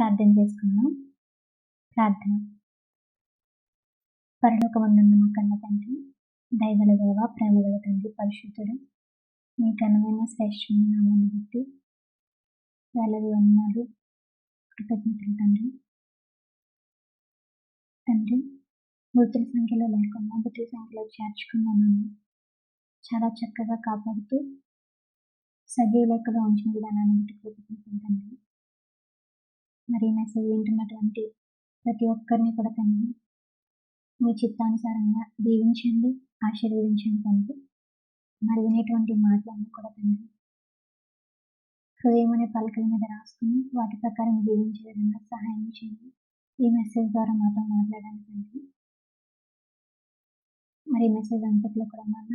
ప్రార్థన చేసుకుందాం. ప్రార్థన. పరలోకమందున్న మా కన్న తండ్రి దయగల దేవ ప్రేమగల తండ్రి పరిశుద్ధుడు మీ ఘనమైన శ్రేష్టమైన నామాన్ని బట్టి వేలది వందనాలు. కృతజ్ఞతలు తండ్రి. తండ్రి మృతుల సంఖ్యలో లేకుండా మృతుల సంఖ్యలో చేర్చుకున్నాను చాలా చక్కగా కాపాడుతూ సజీవ లెక్కలో ఉంచిన విధానాన్ని బట్టి కృతజ్ఞతలు తండ్రి. మరి ఈ మెసేజ్ వింటున్నటువంటి ప్రతి ఒక్కరిని కూడా తండ్రి మీ చిత్తానుసారంగా దీవించండి ఆశీర్వదించండి తండ్రి. మరి వినేటువంటి మాటలన్నీ కూడా తండ్రి హృదయం అనే పలకల మీద రాసుకుని వాటి ప్రకారం జీవించే విధంగా సహాయం చేయండి. ఈ మెసేజ్ ద్వారా మాతో మాట్లాడడానికి తండ్రి. మరి ఈ మెసేజ్ అంతట్లో కూడా మన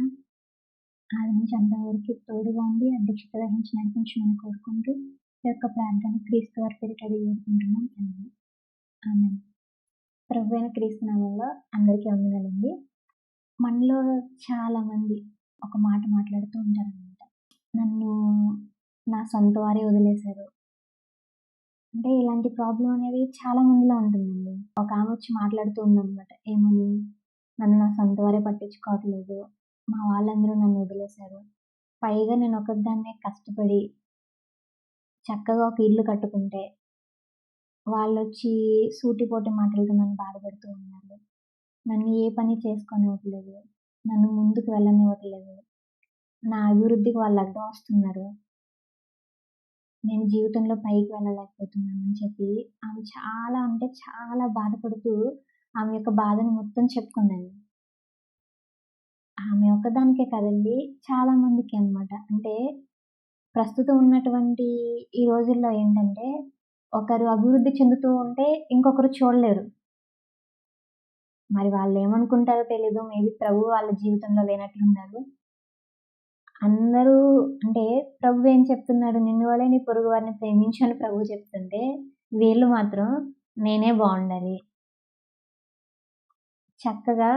ఆది నుంచి అంతవరకు తోడుగా ఉండి అధ్యక్షత వహించి నడిపించమని కోరుకుంటూ యొక్క ప్రార్థన క్రీస్తు వారి పేరిట అడిగి వేడుకుంటున్నాం తండ్రి ఆమె ప్రభు అయిన క్రీస్తు నామంలో అందరికీ వందనాలండి మనలో చాలా మంది ఒక మాట మాట్లాడుతూ ఉంటారు అనమాట నన్ను నా సొంత వారే వదిలేశారు. అంటే ఇలాంటి ప్రాబ్లం అనేది చాలా మందిలో ఉంటుందండి. ఒక ఆమె వచ్చి మాట్లాడుతూ ఉందన్నమాట. ఏమని? నన్ను నా సొంత వారే పట్టించుకోవట్లేదు. మా వాళ్ళందరూ నన్ను వదిలేశారు. పైగా నేను ఒకదాన్నే కష్టపడి చక్కగా ఒక ఇల్లు కట్టుకుంటే వాళ్ళు వచ్చి సూటిపోటి మాటలతో నన్ను బాధపెడుతూ ఉన్నారు. నన్ను ఏ పని చేసుకోనివ్వట్లేదు. నన్ను ముందుకు వెళ్ళనివ్వట్లేదు. నా అభివృద్ధికి వాళ్ళు అడ్డం వస్తున్నారు. నేను జీవితంలో పైకి వెళ్ళలేకపోతున్నాను అని చెప్పి ఆమె చాలా అంటే చాలా బాధపడుతూ ఆమె యొక్క బాధను మొత్తం చెప్పుకున్నాను ఆమె ఒక్కదానికే కదండి చాలా మందికి అన్నమాట. అంటే ప్రస్తుతం ఉన్నటువంటి ఈ రోజుల్లో ఏంటంటే ఒకరు అభివృద్ధి చెందుతూ ఉంటే ఇంకొకరు చూడలేరు. మరి వాళ్ళు ఏమనుకుంటారో తెలీదు. మేబీ ప్రభు వాళ్ళ జీవితంలో లేనట్లున్నారు అందరూ అంటే ప్రభు ఏం చెప్తున్నాడు? నిన్ను వల్లే నీ పొరుగు వారిని ప్రేమించు అని ప్రభు చెప్తుంటే వీళ్ళు మాత్రం నేనే బాగుండాలి. చక్కగా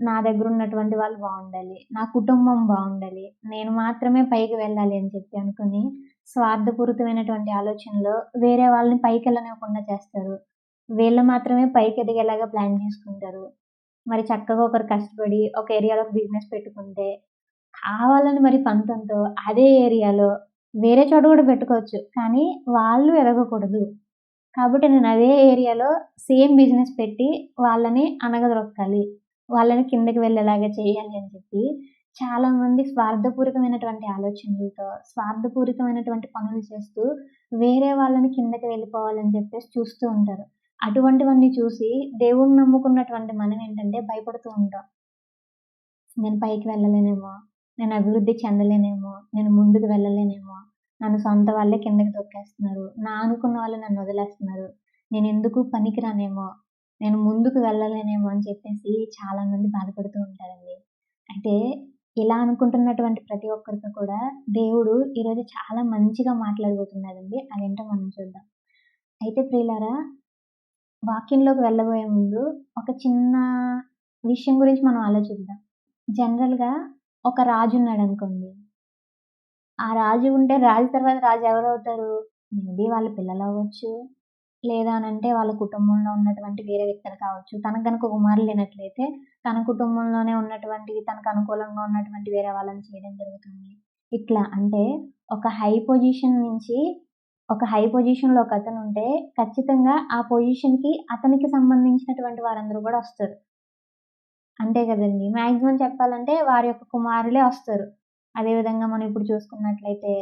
నా దగ్గర ఉన్నటువంటి వాళ్ళు బాగుండాలి నా కుటుంబం బాగుండాలి నేను మాత్రమే పైకి వెళ్ళాలి అని చెప్పి అనుకుని స్వార్థపూరితమైనటువంటి ఆలోచనలో వేరే వాళ్ళని పైకి వెళ్ళనివ్వకుండా చేస్తారు. వీళ్ళు మాత్రమే పైకి ఎదిగేలాగా ప్లాన్ చేసుకుంటారు. మరి చక్కగా ఒకరు కష్టపడి ఒక ఏరియాలో బిజినెస్ పెట్టుకుంటే కావాలని మరి పంతంతో అదే ఏరియాలో వేరే చోట కూడా పెట్టుకోవచ్చు కానీ వాళ్ళు ఎదగకూడదు. కాబట్టి నేను అదే ఏరియాలో సేమ్ బిజినెస్ పెట్టి వాళ్ళని అనగదొక్కాలి. వాళ్ళని కిందకి వెళ్ళేలాగా చేయాలి అని చెప్పి చాలా మంది స్వార్థపూరితమైనటువంటి ఆలోచనలతో స్వార్థపూరితమైనటువంటి పనులు చేస్తూ వేరే వాళ్ళని కిందకి వెళ్ళిపోవాలని చెప్పేసి చూస్తూ ఉంటారు. అటువంటివన్నీ చూసి దేవుణ్ణి నమ్ముకున్నటువంటి మనం ఏంటంటే భయపడుతూ ఉంటాం. నేను పైకి వెళ్ళలేనేమో నేను అభివృద్ధి చెందలేనేమో నేను ముందుకు వెళ్ళలేనేమో నన్ను సొంత వాళ్ళే కిందకి తొక్కేస్తున్నారు నా అనుకున్న వాళ్ళు నన్ను వదిలేస్తున్నారు నేను ఎందుకు పనికిరానేమో నేను ముందుకు వెళ్ళలేనేమో అని చెప్పేసి చాలా మంది బాధపడుతూ ఉంటారండి. అయితే ఇలా అనుకుంటున్నటువంటి ప్రతి ఒక్కరితో కూడా దేవుడు ఈరోజు చాలా మంచిగా మాట్లాడబోతున్నాడండి. అదేంటో మనం చూద్దాం. అయితే ప్రియులారా వాక్యంలోకి వెళ్ళబోయే ముందు ఒక చిన్న విషయం గురించి మనం ఆలోచిద్దాం. జనరల్గా ఒక రాజు ఉన్నాడు అనుకోండి. ఆ రాజు ఉంటే రాజు తర్వాత రాజు ఎవరు అవుతారు మేబీ వాళ్ళ పిల్లలు అవ్వచ్చు. లేదా అంటే వాళ్ళ కుటుంబంలో ఉన్నటువంటి వేరే వ్యక్తులు కావచ్చు. తనకు కనుక కుమారులు లేనట్లయితే తన కుటుంబంలోనే ఉన్నటువంటివి తనకు అనుకూలంగా ఉన్నటువంటి వేరే వాళ్ళని చేయడం జరుగుతుంది. ఇట్లా అంటే ఒక హై పొజిషన్ నుంచి ఒక హై పొజిషన్లో ఒక అతను ఉంటే ఖచ్చితంగా ఆ పొజిషన్కి అతనికి సంబంధించినటువంటి వారందరూ కూడా వస్తారు. అంతే కదండి. మ్యాక్సిమం చెప్పాలంటే వారి యొక్క కుమారులే వస్తారు. అదేవిధంగా మనం ఇప్పుడు చూసుకున్నట్లయితే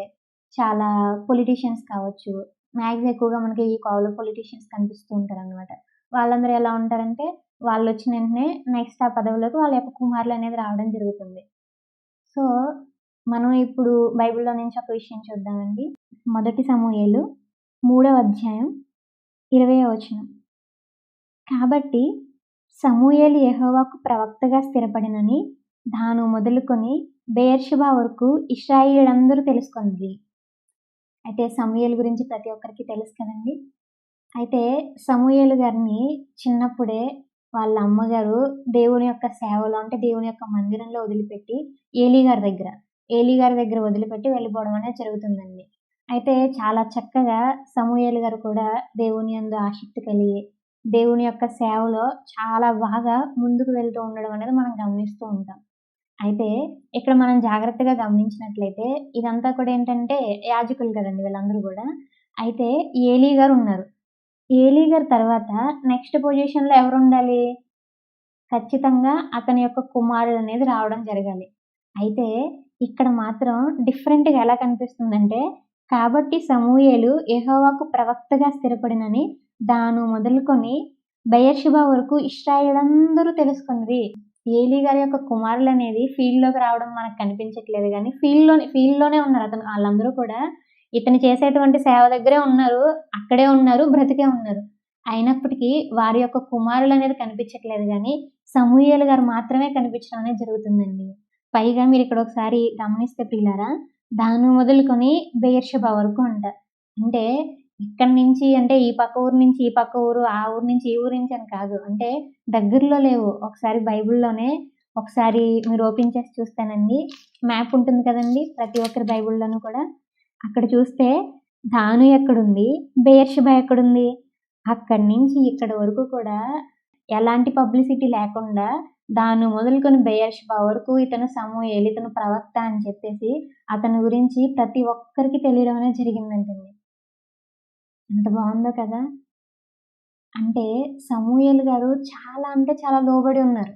చాలా పొలిటీషియన్స్ కావచ్చు మ్యాక్సిమం ఎక్కువగా మనకి ఈ కావులో పొలిటీషియన్స్ కనిపిస్తూ ఉంటారు అనమాట వాళ్ళందరూ ఎలా ఉంటారంటే వాళ్ళు వచ్చిన వెంటనే నెక్స్ట్ ఆ పదవిలోకి వాళ్ళ యొక్క కుమారులు అనేది రావడం జరుగుతుంది. సో మనం ఇప్పుడు బైబిల్లో నుంచి ఒక విషయం చూద్దామండి. మొదటి సమూహేలు మూడవ అధ్యాయం ఇరవై వచనం. కాబట్టి సమూయేలు యహోవాకు ప్రవక్తగా స్థిరపడినని దాను మొదలుకొని బేర్షుబా వరకు ఇస్రాయిలందరూ తెలుసుకుంది అయితే సమూయేలు గురించి ప్రతి ఒక్కరికి తెలుసు కదండి అయితే సమూయలు గారిని చిన్నప్పుడే వాళ్ళ అమ్మగారు దేవుని యొక్క సేవలో అంటే దేవుని యొక్క మందిరంలో వదిలిపెట్టి ఏలీ గారి దగ్గర ఏలీ గారి దగ్గర వదిలిపెట్టి వెళ్ళిపోవడం అనేది జరుగుతుందండి అయితే చాలా చక్కగా సమూయలు గారు కూడా దేవుని అందు ఆసక్తి కలిగి, దేవుని యొక్క సేవలో చాలా బాగా ముందుకు వెళ్తూ ఉండడం అనేది మనం గమనిస్తూ ఉంటాం. అయితే ఇక్కడ మనం జాగ్రత్తగా గమనించినట్లయితే ఇదంతా కూడా ఏంటంటే యాజకులు కదండి వీళ్ళందరూ కూడా అయితే ఏలీ గారు ఉన్నారు. ఏలీ గారి తర్వాత నెక్స్ట్ పొజిషన్‌లో ఎవరు ఉండాలి ఖచ్చితంగా అతని యొక్క కుమారుడు అనేది రావడం జరగాలి. అయితే ఇక్కడ మాత్రం డిఫరెంట్‌గా ఎలా కనిపిస్తుందంటే, కాబట్టి సమూయేలు యహోవాకు ప్రవక్తగా స్థిరపడినని దాను మొదలుకొని బయర్షిబా వరకు ఇశ్రాయేలందరూ తెలుసుకున్నది ఏలీ గారి యొక్క కుమారులు అనేది ఫీల్డ్‌లోకి రావడం మనకు కనిపించట్లేదు కానీ ఫీల్డ్‌లోనే ఫీల్డ్‌లోనే ఉన్నారు అతను వాళ్ళందరూ కూడా ఇతను చేసేటువంటి సేవ దగ్గరే ఉన్నారు. అక్కడే ఉన్నారు. బ్రతికే ఉన్నారు. అయినప్పటికీ వారి యొక్క కుమారులు అనేది కనిపించట్లేదు కానీ సమూయేలు గారు మాత్రమే కనిపించడం అనేది జరుగుతుందండి. పైగా మీరు ఇక్కడ ఒకసారి గమనిస్తే పిల్లారా దాన్ని మొదలుకొని బెయేర్షెబా వరకు అంట. అంటే ఇక్కడి నుంచి అంటే ఈ పక్క ఊరు నుంచి ఈ పక్క ఊరు, ఆ ఊరు నుంచి ఈ ఊరు నుంచి అని కాదు. అంటే దగ్గరలో లేవు. ఒకసారి బైబిల్‌లోనే ఒకసారి మీరు ఓపెన్ చేసి చూస్తానండి మ్యాప్ ఉంటుంది కదండీ! ప్రతి ఒక్కరి బైబిల్‌లోనూ కూడా. అక్కడ చూస్తే దాను ఎక్కడుంది? బెయేర్షెబా ఎక్కడుంది? అక్కడి నుంచి ఇక్కడ వరకు కూడా ఎలాంటి పబ్లిసిటీ లేకుండా దాను మొదలుకొని బెయేర్షెబా వరకు ఇతను సమూహేలు ఇతను ప్రవక్త అని చెప్పేసి అతని గురించి ప్రతి ఒక్కరికి తెలియడం అనేది జరిగిందంటండి. ఎంత బాగుందో కదా! అంటే సమూహల్ గారు చాలా అంటే చాలా లోబడి ఉన్నారు.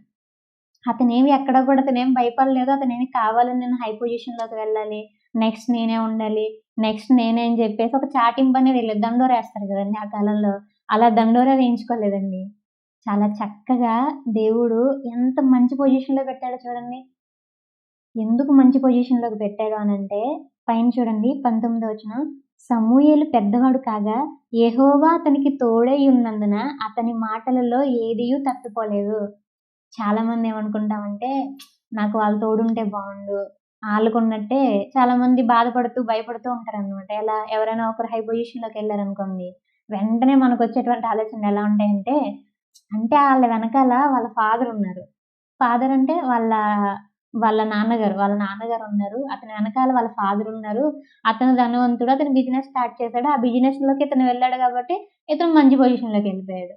అతనేమి ఎక్కడ కూడా అతనేమి భయపడలేదు. అతనేమి కావాలని నేను హై పొజిషన్‌లోకి వెళ్ళాలి. నెక్స్ట్ నేనే ఉండాలి. నెక్స్ట్ నేనే అని చెప్పేసి ఒక చాటింపు అనేది వెళ్ళి దండోర వేస్తారు కదండి ఆ కాలంలో. అలా దండోరా వేయించుకోలేదండి. చాలా చక్కగా దేవుడు ఎంత మంచి పొజిషన్‌లో పెట్టాడో చూడండి. ఎందుకు మంచి పొజిషన్‌లోకి పెట్టాడు అనంటే పైన చూడండి పంతొమ్మిదో వచ్చిన సమూయేలు పెద్దవాడు కాగా యెహోవా అతనికి తోడై ఉన్నందున అతని మాటలలో ఏదియూ తప్పిపోలేదు. చాలామంది ఏమనుకుంటామంటే నాకు వాళ్ళు తోడుంటే బావుండు. ఆళ్ళకున్నట్టే చాలామంది బాధపడుతూ, భయపడుతూ ఉంటారనమాట. ఎలా? ఎవరైనా ఒకరు హై పొజిషన్‌లోకెళ్ళారనుకోండి. వెంటనే మనకు వచ్చేటువంటి ఆలోచనలు ఎలా ఉంటాయంటే, అంటే వాళ్ళ వెనకాల వాళ్ళ ఫాదర్ ఉన్నారు. ఫాదర్ అంటే వాళ్ళ వాళ్ళ నాన్నగారు. వాళ్ళ నాన్నగారు ఉన్నారు. అతని వెనకాల వాళ్ళ ఫాదర్ ఉన్నారు. అతను ధనవంతుడు. అతను బిజినెస్ స్టార్ట్ చేశాడు ఆ బిజినెస్‌లోకి ఇతను వెళ్ళాడు కాబట్టి ఇతను మంచి పొజిషన్‌లోకెళ్ళిపోయాడు.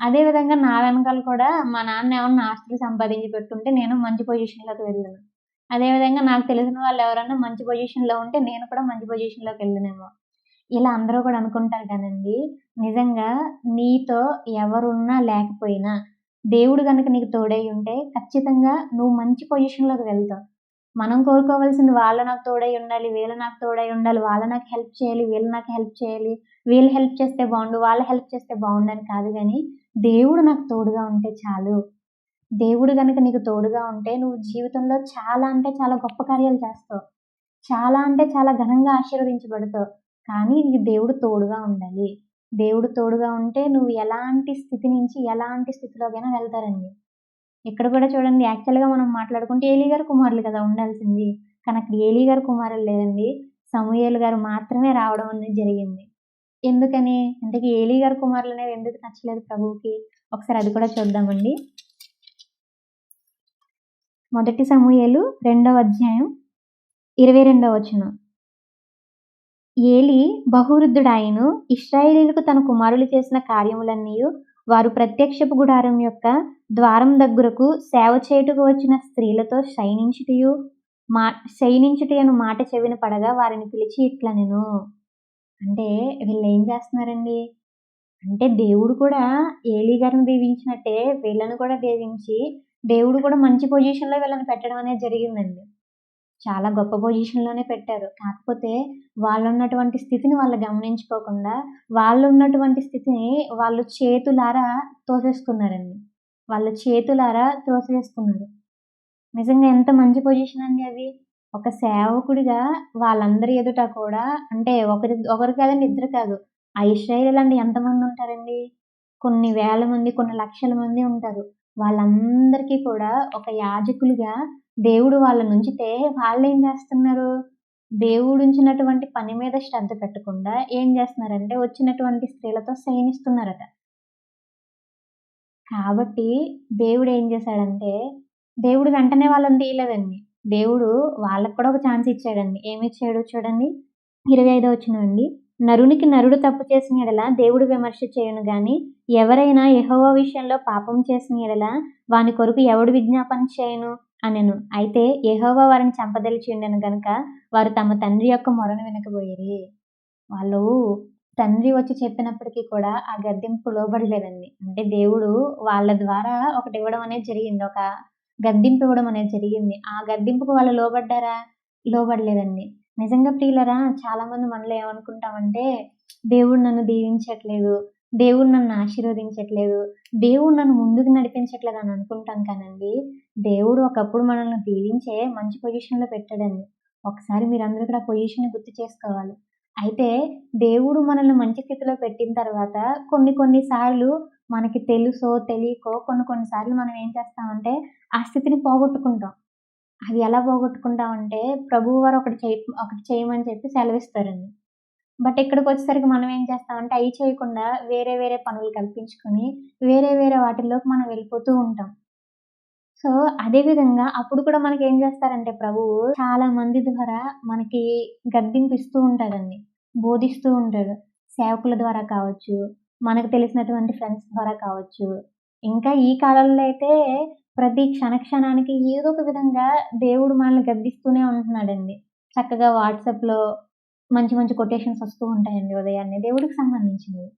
అదే విధంగా నా వెనకాల కూడా మా నాన్న ఏమన్నా ఆస్తులు సంపాదించి పెట్టుంటే నేను మంచి పొజిషన్‌లోకి వెళ్ళాను. అదే విధంగా నాకు తెలిసిన వాళ్ళు ఎవరైనా మంచి పొజిషన్‌లో ఉంటే నేను కూడా మంచి పొజిషన్‌లోకి వెళ్ళునేమో. ఇలా అందరూ కూడా అనుకుంటారు కానండి నిజంగా నీతో ఎవరున్నా లేకపోయినా దేవుడు గనుక నీకు తోడై ఉంటే ఖచ్చితంగా నువ్వు మంచి పొజిషన్‌లోకి వెళ్తావు. మనం కోరుకోవాల్సింది వాళ్ళు నాకు తోడై ఉండాలి. వీళ్ళు నాకు తోడై ఉండాలి. వాళ్ళు నాకు హెల్ప్ చేయాలి. వీళ్ళు నాకు హెల్ప్ చేయాలి. వీళ్ళు హెల్ప్ చేస్తే బాగుండు వాళ్ళు హెల్ప్ చేస్తే బాగుండు అని కాదు కానీ దేవుడు నాకు తోడుగా ఉంటే చాలు. దేవుడు గనుక నీకు తోడుగా ఉంటే నువ్వు జీవితంలో చాలా అంటే చాలా గొప్ప కార్యాలు చేస్తావు. చాలా అంటే చాలా ఘనంగా ఆశీర్వదించబడతావు. కానీ నీకు దేవుడు తోడుగా ఉండాలి. దేవుడు తోడుగా ఉంటే నువ్వు ఎలాంటి స్థితి నుంచి ఎలాంటి స్థితిలోకైనా వెళ్తారండి. ఇక్కడ కూడా చూడండి యాక్చువల్‌గా మనం మాట్లాడుకుంటే ఏలీ గారు కుమారులు కదా ఉండాల్సింది. కానీ అక్కడ ఏలీ గారు కుమారులు లేదండి సమూహలు గారు మాత్రమే రావడం అనేది జరిగింది. ఎందుకని? ఇంతకీ ఏలీ కుమారులు అనేది ఎందుకు నచ్చలేదు ప్రభువుకి? ఒకసారి అది కూడా చూద్దామండి. మొదటి సమూహలు రెండవ అధ్యాయం 22వ వచనం. ఏలీ బహువృద్ధుడాయెను. ఇశ్రాయేలీయులకు తన కుమారులు చేసిన కార్యములన్నీయు వారు ప్రత్యక్షపు గుడారం యొక్క ద్వారం దగ్గరకు సేవ చేయుటకు వచ్చిన స్త్రీలతో శయనించుటయు మా శయనించుటయను మాట చెవిన పడగా వారిని పిలిచి ఇట్లనెను. అంటే వీళ్ళు ఏం చేస్తున్నారండి? అంటే దేవుడు కూడా ఏలీ గారిని దీవించినట్టే వీళ్ళను కూడా దీవించి దేవుడు కూడా మంచి పొజిషన్‌లో వీళ్ళని పెట్టడం అనేది జరిగిందండి. చాలా గొప్ప పొజిషన్‌లోనే పెట్టారు. కాకపోతే వాళ్ళు ఉన్నటువంటి స్థితిని వాళ్ళు గమనించుకోకుండా వాళ్ళు ఉన్నటువంటి స్థితిని వాళ్ళు చేతులారా తోసేసుకున్నారండి. వాళ్ళు చేతులారా తోసేసుకున్నారు నిజంగా ఎంత మంచి పొజిషన్ అండి అది. ఒక సేవకుడిగా వాళ్ళందరి ఎదుట కూడా అంటే ఒకరి ఒకరు కాదండి, ఇద్దరు కాదు. ఆ ఎంతమంది ఉంటారండి? కొన్ని వేల మంది, కొన్ని లక్షల మంది ఉంటారు. వాళ్ళందరికీ కూడా ఒక యాజకులుగా దేవుడు వాళ్ళనుంచితే వాళ్ళేం చేస్తున్నారు? దేవుడు ఉంచినటువంటి పని మీద శ్రద్ధ పెట్టకుండా ఏం చేస్తున్నారంటే వచ్చినటువంటి స్త్రీలతో శయనిస్తున్నారట. కాబట్టి దేవుడు ఏం చేశాడంటే దేవుడు వెంటనే వాళ్ళని తీయలేదండి. దేవుడు వాళ్ళకి కూడా ఒక ఛాన్స్ ఇచ్చాడండి. ఏమిచ్చాడు చూడండి. ఇరవై ఐదో వచ్చిన అండి నరునికి నరుడు తప్పు చేసిన ఎడల దేవుడు విమర్శ చేయను గాని ఎవరైనా యహోవ విషయంలో పాపం చేసిన ఎడల వాని కొరకు ఎవడు విజ్ఞాపన చేయను అనెను. అయితే యెహోవా వారిని చంపదలిచి ఉండను గనుక వారు తమ తండ్రి యొక్క మొరను వినకపోయిరి. వాళ్ళు తండ్రి వచ్చి చెప్పినప్పటికీ కూడా ఆ గద్దెంపు లోబడలేదండి. అంటే దేవుడు వాళ్ళ ద్వారా ఒకటి ఇవ్వడం అనేది జరిగింది. ఒక గద్దెంపు ఇవ్వడం అనేది జరిగింది. ఆ గద్దెంపుకు వాళ్ళు లోబడ్డారా? లోబడలేదండి. నిజంగా ప్రియులరా చాలా మంది మనలో ఏమనుకుంటామంటే దేవుడు నన్ను దీవించట్లేదు. దేవుడు నన్ను ఆశీర్వదించట్లేదు. దేవుడు నన్ను ముందుకు నడిపించట్లేదు అని అనుకుంటాం కానండి దేవుడు ఒకప్పుడు మనల్ని దీవించే మంచి పొజిషన్లో పెట్టాడండి. ఒకసారి మీరందరూ కూడా పొజిషన్ గుర్తు చేసుకోవాలి. అయితే దేవుడు మనల్ని మంచి స్థితిలో పెట్టిన తర్వాత కొన్ని కొన్ని సార్లు మనకి తెలుసో తెలియకో కొన్ని కొన్ని సార్లు మనం ఏం చేస్తామంటే ఆ స్థితిని పోగొట్టుకుంటాం. అది ఎలా పోగొట్టుకుంటామంటే ప్రభువు వారు ఒకటి చేయ ఒకటి చేయమని చెప్పి సెలవిస్తారండి. బట్ ఇక్కడికి వచ్చేసరికి మనం ఏం చేస్తామంటే అవి చేయకుండా వేరే వేరే పనులు కల్పించుకొని వేరే వేరే వాటిల్లోకి మనం వెళ్ళిపోతూ ఉంటాం. సో అదే విధంగా అప్పుడు కూడా మనకి ఏం చేస్తారంటే ప్రభువు చాలా మంది ద్వారా మనకి గద్దింపిస్తూ ఉంటాడండి. బోధిస్తూ ఉంటాడు. సేవకుల ద్వారా కావచ్చు మనకు తెలిసినటువంటి ఫ్రెండ్స్ ద్వారా కావచ్చు. ఇంకా ఈ కాలంలో అయితే ప్రతి క్షణ క్షణానికి ఏదో ఒక విధంగా దేవుడు మనల్ని గద్దిస్తూనే ఉంటున్నాడండి. చక్కగా వాట్సాప్లో మంచి మంచి కొటేషన్స్ వస్తూ ఉంటాయండి ఉదయాన్నే దేవుడికి సంబంధించినవి.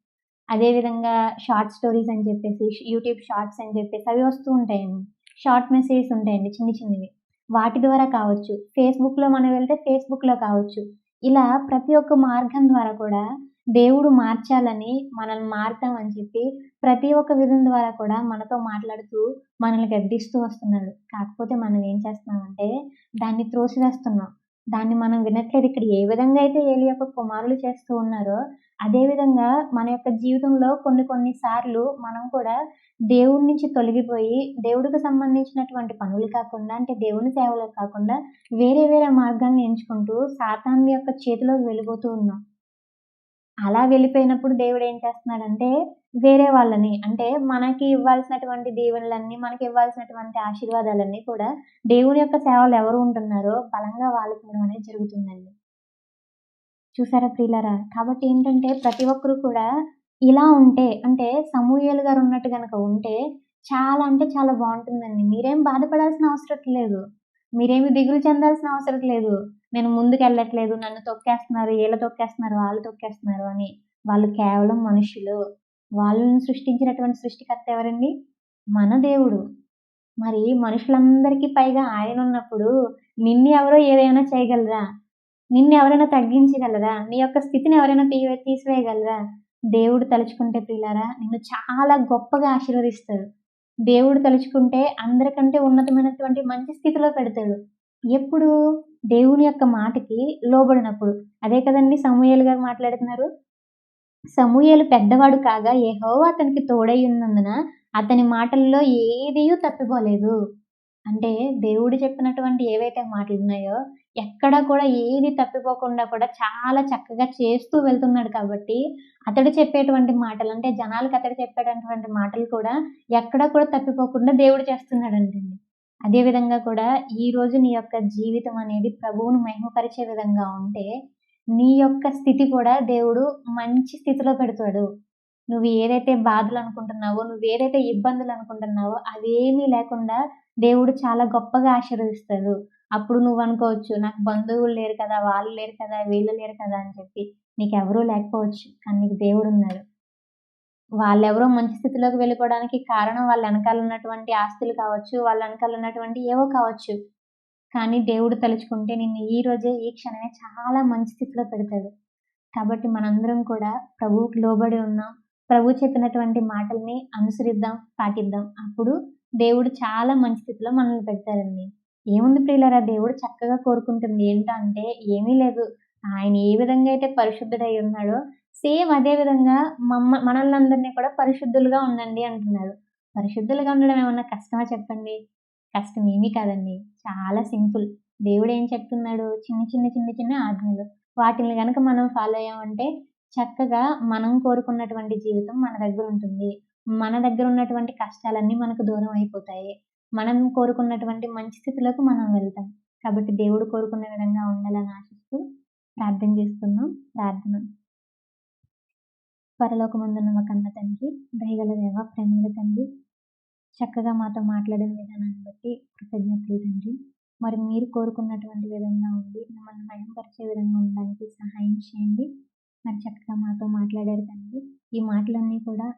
అదేవిధంగా షార్ట్ స్టోరీస్ అని చెప్పేసి యూట్యూబ్ షార్ట్స్ అని చెప్పేసి అవి వస్తూ ఉంటాయండి. షార్ట్ మెసేజెస్ ఉంటాయండి చిన్న చిన్నవి. వాటి ద్వారా కావచ్చు ఫేస్బుక్లో మనం వెళ్తే ఫేస్బుక్లో కావచ్చు. ఇలా ప్రతి ఒక్క మార్గం ద్వారా కూడా దేవుడు మార్చాలని మనల్ని మారుతామని చెప్పి ప్రతి ఒక్క విధం ద్వారా కూడా మనతో మాట్లాడుతూ మనల్ని గద్దిస్తూ వస్తున్నాడు. కాకపోతే మనం ఏం చేస్తున్నామంటే దాన్ని త్రోసివేస్తున్నాం. దాన్ని మనం వినట్లేదు. ఇక్కడ ఏ విధంగా అయితే ఏలి యొక్క కుమారులు చేస్తూ ఉన్నారో అదే విధంగా మన యొక్క జీవితంలో కొన్ని కొన్ని సార్లు మనం కూడా దేవుడి నుంచి తొలగిపోయి దేవుడికి సంబంధించినటువంటి పనులు కాకుండా అంటే దేవుని సేవలు కాకుండా వేరే వేరే మార్గాన్ని ఎంచుకుంటూ సాతాన్ యొక్క చేతిలోకి వెళ్ళిపోతూ ఉన్నాం. అలా వెళ్ళిపోయినప్పుడు దేవుడు ఏం చేస్తున్నాడంటే వేరే వాళ్ళని అంటే మనకి ఇవ్వాల్సినటువంటి దీవెనలన్నీ మనకి ఇవ్వాల్సినటువంటి ఆశీర్వాదాలన్నీ కూడా దేవుని యొక్క సేవలు ఎవరు ఉంటున్నారో బలంగా వాళ్ళకి అనేది జరుగుతుందండి. చూసారా ప్రియులరా? కాబట్టి ఏంటంటే ప్రతి ఒక్కరు కూడా ఇలా ఉంటే అంటే సమూహలు గారు ఉన్నట్టు కనుక ఉంటే చాలా అంటే చాలా బాగుంటుందండి. మీరేం బాధపడాల్సిన అవసరం లేదు. మీరేమి దిగులు చెందాల్సిన అవసరం లేదు. నేను ముందుకు వెళ్ళట్లేదు నన్ను తొక్కేస్తున్నారు వీళ్ళ తొక్కేస్తున్నారు వాళ్ళు తొక్కేస్తున్నారు అని వాళ్ళు కేవలం మనుషులు. వాళ్ళని సృష్టించినటువంటి సృష్టికర్త ఎవరండి? మన దేవుడు. మరి మనుషులందరికీ పైగా ఆయన ఉన్నప్పుడు నిన్ను ఎవరో ఏదైనా చేయగలరా? నిన్ను ఎవరైనా తగ్గించగలరా? నీ యొక్క స్థితిని ఎవరైనా తీ తీసివేయగలరా? దేవుడు తలుచుకుంటే పిల్లారా నిన్ను చాలా గొప్పగా ఆశీర్వదిస్తాడు. దేవుడు తలుచుకుంటే అందరికంటే ఉన్నతమైనటువంటి మంచి స్థితిలో పెడతాడు. ఎప్పుడు దేవుని యొక్క మాటకి లోబడినప్పుడు. అదే కదండి సమూయేలు గారు మాట్లాడుతున్నారు? సమూయేలు పెద్దవాడు కాగా యెహోవా అతనికి తోడై ఉన్నందున అతని మాటల్లో ఏదియూ తప్పిపోలేదు. అంటే దేవుడు చెప్పినటువంటి ఏవైతే మాటలు ఉన్నాయో ఎక్కడ కూడా ఏది తప్పిపోకుండా కూడా చాలా చక్కగా చేస్తూ వెళ్తున్నాడు కాబట్టి అతడు చెప్పేటువంటి మాటలు అంటే జనాలకు అతడు చెప్పేటటువంటి మాటలు కూడా ఎక్కడ కూడా తప్పిపోకుండా దేవుడు చేస్తున్నాడంటండి. అదే విధంగా కూడా ఈ రోజు నీ యొక్క జీవితం అనేది ప్రభువును మహిమపరిచే విధంగా ఉంటే నీ యొక్క స్థితి కూడా దేవుడు మంచి స్థితిలో పెడతాడు. నువ్వు ఏదైతే బాధలు అనుకుంటున్నావో నువ్వు ఏదైతే ఇబ్బందులు అనుకుంటున్నావో అవేమీ లేకుండా దేవుడు చాలా గొప్పగా ఆశీర్వదిస్తాడు. అప్పుడు నువ్వు అనుకోవచ్చు నాకు బంధువులు లేరు కదా వాళ్ళు లేరు కదా వీళ్ళు లేరు కదా అని చెప్పి నీకు ఎవరూ లేకపోవచ్చు కానీ నీకు దేవుడు ఉన్నాడు. వాళ్ళెవరో మంచి స్థితిలోకి వెళ్ళిపోవడానికి కారణం వాళ్ళ వెనకాల ఉన్నటువంటి ఆస్తులు కావచ్చు వాళ్ళ వెనకాల ఉన్నటువంటి ఏవో కావచ్చు. కానీ దేవుడు తలుచుకుంటే నిన్ను ఈ రోజే ఈ క్షణమే చాలా మంచి స్థితిలో పెడతాడు. కాబట్టి మనందరం కూడా ప్రభువుకి లోబడి ఉన్నాం. ప్రభు చెప్పినటువంటి మాటల్ని అనుసరిద్దాం పాటిద్దాం. అప్పుడు దేవుడు చాలా మంచి స్థితిలో మనల్ని పెడతారండి ఏముంది ప్రియులరా? దేవుడు చక్కగా కోరుకుంటుంది. ఏంటంటే ఏమీ లేదు. ఆయన ఏ విధంగా అయితే పరిశుద్ధుడై ఉన్నాడో సేమ్ అదే విధంగా మమ్మ మనల్ని కూడా పరిశుద్ధులుగా ఉండండి అంటున్నాడు. పరిశుద్ధులుగా ఉండడం ఏమన్నా కష్టమా చెప్పండి? కష్టం ఏమీ కాదండి. చాలా సింపుల్. దేవుడు ఏం చెప్తున్నాడు? చిన్న చిన్న చిన్న చిన్న ఆజ్ఞలు. వాటిని కనుక మనం ఫాలో అయ్యామంటే చక్కగా మనం కోరుకున్నటువంటి జీవితం మన దగ్గర ఉంటుంది. మన దగ్గర ఉన్నటువంటి కష్టాలన్నీ మనకు దూరం అయిపోతాయి. మనం కోరుకున్నటువంటి మంచి స్థితిలోకి మనం వెళ్తాం. కాబట్టి దేవుడు కోరుకున్న విధంగా ఉండాలని ఆశిస్తూ ప్రార్థన చేస్తున్నాం. ప్రార్థన. పరలోకమందున్న మా కన్న తండ్రి దయగల దేవ ప్రేమల తండ్రి చక్కగా మాతో మాట్లాడిన విధానాన్ని బట్టి కృతజ్ఞతలు తండ్రి. మరి మీరు కోరుకున్నటువంటి విధంగా ఉండి మిమ్మల్ని భయంపరిచే విధంగా ఉండడానికి సహాయం చేయండి. మరి చక్కగా మాతో మాట్లాడారు తండ్రి. ఈ మాటలన్నీ కూడా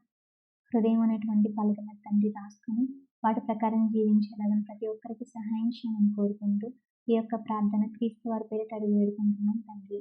హృదయం అనేటువంటి పలక తండ్రి రాసుకుని వాటి ప్రకారం జీవించేలాగా ప్రతి ఒక్కరికి సహాయం చేయమని కోరుకుంటూ ఈ యొక్క ప్రార్థన క్రీస్తు వారి పేరిట అడిగి వేడుకుంటున్నాం తండ్రి.